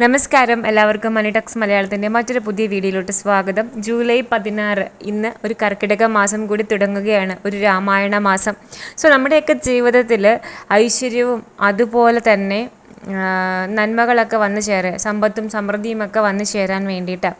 നമസ്കാരം. എല്ലാവർക്കും മണിടക്സ് മലയാളത്തിന്റെ മറ്റൊരു പുതിയ വീഡിയോയിലോട്ട് സ്വാഗതം. ജൂലൈ പതിനാറ് ഇന്ന് ഒരു കർക്കിടക മാസം കൂടി തുടങ്ങുകയാണ്. ഒരു രാമായണ മാസം. സോ നമ്മുടെയൊക്കെ ജീവിതത്തിൽ ഐശ്വര്യവും അതുപോലെ തന്നെ നന്മകളൊക്കെ വന്നു ചേരുക സമ്പത്തും സമൃദ്ധിയുമൊക്കെ വന്നു ചേരാൻ വേണ്ടിയിട്ട്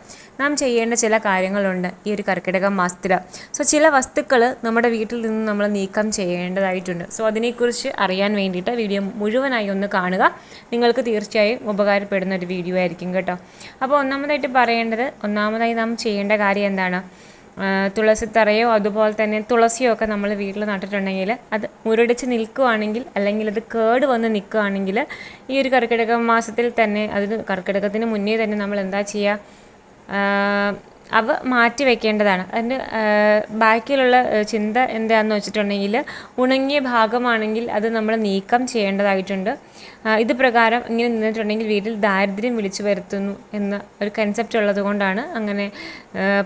നാം ചെയ്യേണ്ട ചില കാര്യങ്ങളുണ്ട് ഈ ഒരു കർക്കിടക മാസത്തിൽ സോ ചില വസ്തുക്കൾ നമ്മുടെ വീട്ടിൽ നിന്ന് നമ്മൾ നീക്കം ചെയ്യേണ്ടതായിട്ടുണ്ട്. സോ അതിനെക്കുറിച്ച് അറിയാൻ വേണ്ടിയിട്ട് വീഡിയോ മുഴുവനായി ഒന്ന് കാണുക. നിങ്ങൾക്ക് തീർച്ചയായും ഉപകാരപ്പെടുന്ന ഒരു വീഡിയോ ആയിരിക്കും കേട്ടോ. അപ്പോൾ ഒന്നാമതായിട്ട് പറയേണ്ടത് ഒന്നാമതായി നാം ചെയ്യേണ്ട കാര്യം എന്താണ്? തുളസിത്തറയോ അതുപോലെ തന്നെ തുളസിയോ ഒക്കെ നമ്മൾ വീട്ടിൽ നട്ടിട്ടുണ്ടെങ്കിൽ അത് മുരടിച്ച് നിൽക്കുകയാണെങ്കിൽ അല്ലെങ്കിൽ അത് കേട് വന്ന് നിൽക്കുകയാണെങ്കിൽ ഈ ഒരു കർക്കിടക മാസത്തിൽ തന്നെ അതിന് കർക്കിടകത്തിന് മുന്നേ തന്നെ നമ്മൾ എന്താ ചെയ്യുക? അവ മാറ്റി വെക്കേണ്ടതാണ്. അതിന്റെ ബാക്കിയുള്ള ചിന്ത എന്താണെന്ന് വെച്ചിട്ടുണ്ടെങ്കിൽ ഉണങ്ങിയ ഭാഗമാണെങ്കിൽ അത് നമ്മൾ നീക്കം ചെയ്യേണ്ടതായിട്ടുണ്ട്. ഇത് പ്രകാരം ഇങ്ങനെ നിന്നിട്ടുണ്ടെങ്കിൽ വീട്ടിൽ ദാരിദ്ര്യം വിളിച്ചു വരുത്തുന്നു എന്ന ഒരു കൺസെപ്റ്റ് ഉള്ളത് കൊണ്ടാണ് അങ്ങനെ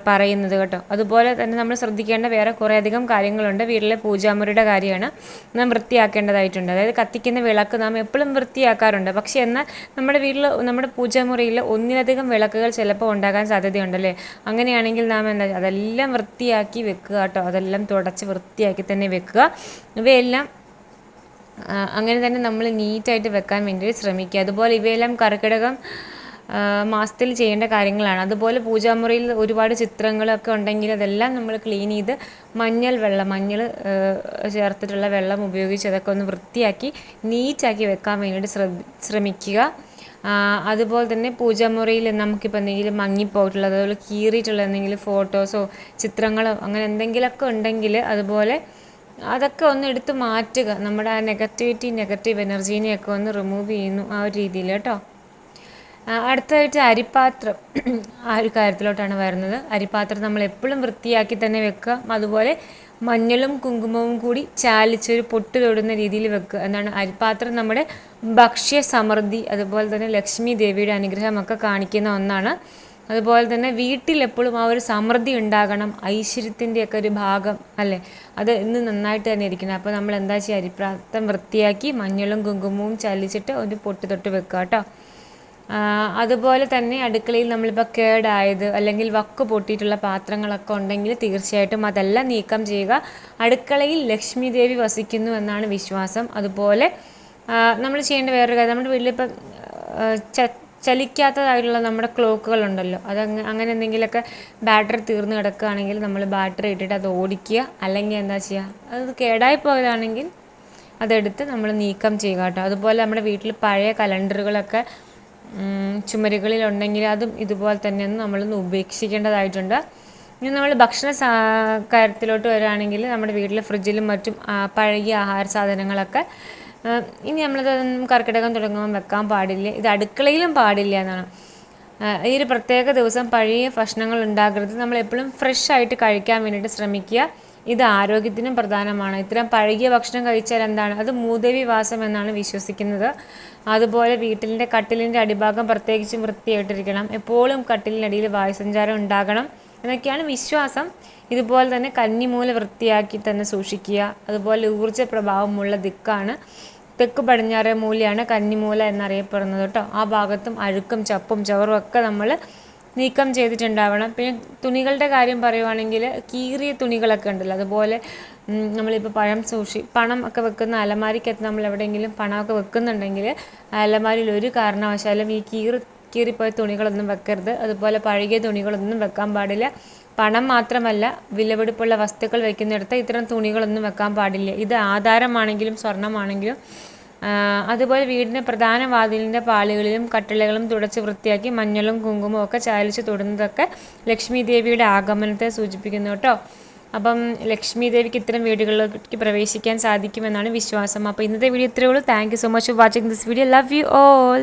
പറയുന്നത് കേട്ടോ. അതുപോലെ തന്നെ നമ്മൾ ശ്രദ്ധിക്കേണ്ട വേറെ കുറേയധികം കാര്യങ്ങളുണ്ട്. വീട്ടിലെ പൂജാമുറിയുടെ കാര്യമാണ് നാം വൃത്തിയാക്കേണ്ടതായിട്ടുണ്ട്. അതായത് കത്തിക്കുന്ന വിളക്ക് നാം എപ്പോഴും വൃത്തിയാക്കാറുണ്ട്. പക്ഷേ എന്നാൽ നമ്മുടെ വീട്ടിൽ നമ്മുടെ പൂജാമുറിയിൽ ഒന്നിലധികം വിളക്കുകൾ ചിലപ്പോൾ ഉണ്ടാകാൻ സാധ്യതയുണ്ടല്ലേ അങ്ങനെയാണെങ്കിൽ നാം എന്താ അതെല്ലാം വൃത്തിയാക്കി വെക്കുക കേട്ടോ. അതെല്ലാം തുടച്ച് വൃത്തിയാക്കി തന്നെ വെക്കുക. ഇവയെല്ലാം അങ്ങനെ തന്നെ നമ്മൾ നീറ്റായിട്ട് വെക്കാൻ വേണ്ടി ശ്രമിക്കുക. അതുപോലെ ഇവയെല്ലാം കർക്കിടകം മാസത്തിൽ ചെയ്യേണ്ട കാര്യങ്ങളാണ്. അതുപോലെ പൂജാമുറിയിൽ ഒരുപാട് ചിത്രങ്ങളൊക്കെ ഉണ്ടെങ്കിൽ അതെല്ലാം നമ്മൾ ക്ലീൻ ചെയ്ത് മഞ്ഞൾ വെള്ളം മഞ്ഞൾ ചേർത്തിട്ടുള്ള വെള്ളം ഉപയോഗിച്ച് അതൊക്കെ ഒന്ന് വൃത്തിയാക്കി നീറ്റാക്കി വെക്കാൻ വേണ്ടിയിട്ട് ശ്രമിക്കുക. അതുപോലെ തന്നെ പൂജാമുറിയിൽ നമുക്കിപ്പോൾ എന്തെങ്കിലും മങ്ങിപ്പോയിട്ടുള്ളത് അതുപോലെ കീറിയിട്ടുള്ള എന്തെങ്കിലും ഫോട്ടോസോ ചിത്രങ്ങളോ അങ്ങനെ എന്തെങ്കിലുമൊക്കെ ഉണ്ടെങ്കിൽ അതുപോലെ അതൊക്കെ ഒന്ന് എടുത്ത് മാറ്റുക. നമ്മുടെ ആ നെഗറ്റിവിറ്റി നെഗറ്റീവ് എനർജീനെയൊക്കെ ഒന്ന് റിമൂവ് ചെയ്യുന്നു ആ ഒരു രീതിയിൽ കേട്ടോ. അടുത്തതായിട്ട് അരിപ്പാത്രം. ആ ഒരു കാര്യത്തിലോട്ടാണ് വരുന്നത്. അരിപ്പാത്രം നമ്മൾ എപ്പോഴും വൃത്തിയാക്കി തന്നെ വെക്കുക. അതുപോലെ മഞ്ഞളും കുങ്കുമവും കൂടി ചാലിച്ചൊരു പൊട്ട് തൊടുന്ന രീതിയിൽ വെക്കുക. എന്നാണ് അരിപ്പാത്രം നമ്മുടെ ഭക്ഷ്യ സമൃദ്ധി അതുപോലെ തന്നെ ലക്ഷ്മി ദേവിയുടെ അനുഗ്രഹമൊക്കെ കാണിക്കുന്ന ഒന്നാണ്. അതുപോലെ തന്നെ വീട്ടിൽ എപ്പോഴും ആ ഒരു സമൃദ്ധി ഉണ്ടാകണം ഐശ്വര്യത്തിന്റെയൊക്കെ ഒരു ഭാഗം അല്ലേ? അത് ഇന്ന് നന്നായിട്ട് തന്നെ ഇരിക്കണം. അപ്പോൾ നമ്മൾ എന്താ ചെയ്യുക? അരിപ്രാത്തം വൃത്തിയാക്കി മഞ്ഞളും കുങ്കുമവും ചലിച്ചിട്ട് ഒരു പൊട്ട് തൊട്ട് വെക്കുക കേട്ടോ. അതുപോലെ തന്നെ അടുക്കളയിൽ നമ്മളിപ്പോൾ കേടായത് അല്ലെങ്കിൽ വക്ക് പൊട്ടിയിട്ടുള്ള പാത്രങ്ങളൊക്കെ ഉണ്ടെങ്കിൽ തീർച്ചയായിട്ടും അതെല്ലാം നീക്കം ചെയ്യുക. അടുക്കളയിൽ ലക്ഷ്മി ദേവി വസിക്കുന്നു എന്നാണ് വിശ്വാസം. അതുപോലെ നമ്മൾ ചെയ്യേണ്ട വേറൊരു കാര്യം നമ്മുടെ വീട്ടിലിപ്പം ചലിക്കാത്തതായിട്ടുള്ള നമ്മുടെ ക്ലോക്കുകൾ ഉണ്ടല്ലോ. അത് അങ്ങനെ എന്തെങ്കിലുമൊക്കെ ബാറ്ററി തീർന്നു കിടക്കുകയാണെങ്കിൽ നമ്മൾ ബാറ്ററി ഇട്ടിട്ട് അത് ഓടിക്കുക. അല്ലെങ്കിൽ എന്താ ചെയ്യുക അത് കേടായി പോയതാണെങ്കിൽ അതെടുത്ത് നമ്മൾ നീക്കം ചെയ്യുക കേട്ടോ. അതുപോലെ നമ്മുടെ വീട്ടിൽ പഴയ കലണ്ടറുകളൊക്കെ ചുമരുകളിലുണ്ടെങ്കിൽ അതും ഇതുപോലെ തന്നെ നമ്മളൊന്ന് ഉപേക്ഷിക്കേണ്ടതായിട്ടുണ്ട്. ഇനി നമ്മൾ ഭക്ഷണ കാര്യത്തിലോട്ട് വരികയാണെങ്കിൽ നമ്മുടെ വീട്ടിലെ ഫ്രിഡ്ജിലും മറ്റും പഴകിയ ആഹാര സാധനങ്ങളൊക്കെ ഇനി നമ്മളതൊന്നും കർക്കിടകം തുടങ്ങുമ്പോൾ വെക്കാൻ പാടില്ല. ഇത് അടുക്കളയിലും പാടില്ല എന്നാണ്. ഈ ഒരു പ്രത്യേക ദിവസം പഴയ ഭക്ഷണങ്ങൾ ഉണ്ടാകരുത് നമ്മൾ എപ്പോഴും ഫ്രഷ് ആയിട്ട് കഴിക്കാൻ വേണ്ടിയിട്ട് ശ്രമിക്കുക. ഇത് ആരോഗ്യത്തിനും പ്രധാനമാണ്. ഇത്തരം പഴകിയ ഭക്ഷണം കഴിച്ചാൽ എന്താണ്? അത് മൂദേവി വാസം എന്നാണ് വിശ്വസിക്കുന്നത്. അതുപോലെ വീട്ടിലിന്റെ കട്ടിലിന്റെ അടിഭാഗം പ്രത്യേകിച്ചും വൃത്തിയായിട്ടിരിക്കണം. എപ്പോഴും കട്ടിലിനടിയിൽ വായുസഞ്ചാരം ഉണ്ടാകണം എന്നൊക്കെയാണ് വിശ്വാസം. ഇതുപോലെ തന്നെ കന്നിമൂല വൃത്തിയാക്കി തന്നെ സൂക്ഷിക്കുക. അതുപോലെ ഊർജ പ്രഭാവമുള്ള ദിക്കാണ്. തെക്ക് പടിഞ്ഞാറേ മൂലയാണ് കന്നിമൂല എന്നറിയപ്പെടുന്നത് കേട്ടോ. ആ ഭാഗത്തും അഴുക്കും ചപ്പും ചവറും ഒക്കെ നമ്മൾ നീക്കം ചെയ്തിട്ടുണ്ടാവണം. പിന്നെ തുണികളുടെ കാര്യം പറയുവാണെങ്കിൽ കീറിയ തുണികളൊക്കെ ഉണ്ടല്ലോ. അതുപോലെ നമ്മളിപ്പോൾ പഴം സൂക്ഷി പണം ഒക്കെ വെക്കുന്ന അലമാരിക്കകത്ത് നമ്മൾ എവിടെയെങ്കിലും പണമൊക്കെ വെക്കുന്നുണ്ടെങ്കിൽ അലമാരിയിൽ ഒരു കാരണവശാലും ഈ കീറി കീറിപ്പോയ തുണികളൊന്നും വെക്കരുത്. അതുപോലെ പഴകിയ തുണികളൊന്നും വെക്കാൻ പാടില്ല. പണം മാത്രമല്ല വിലപിടിപ്പുള്ള വസ്തുക്കൾ വയ്ക്കുന്നിടത്ത് ഇത്തരം തുണികളൊന്നും വെക്കാൻ പാടില്ല. ഇത് ആധാരമാണെങ്കിലും സ്വർണമാണെങ്കിലും അതുപോലെ വീടിന്റെ പ്രധാന വാതിലിന്റെ പാളികളിലും കട്ടിളകളും തുടച്ച് വൃത്തിയാക്കി മഞ്ഞളും കുങ്കുമവും ഒക്കെ ചാലിച്ച് തൊടുന്നതൊക്കെ ലക്ഷ്മി ദേവിയുടെ ആഗമനത്തെ സൂചിപ്പിക്കുന്നു കേട്ടോ. അപ്പം ലക്ഷ്മി ദേവിക്ക് ഇത്തരം വീടുകളിലേക്ക് പ്രവേശിക്കാൻ സാധിക്കുമെന്നാണ് വിശ്വാസം. അപ്പോൾ ഇന്നത്തെ വീഡിയോ ഇത്രയേ ഉള്ളൂ. Thank you so much for watching this video love you all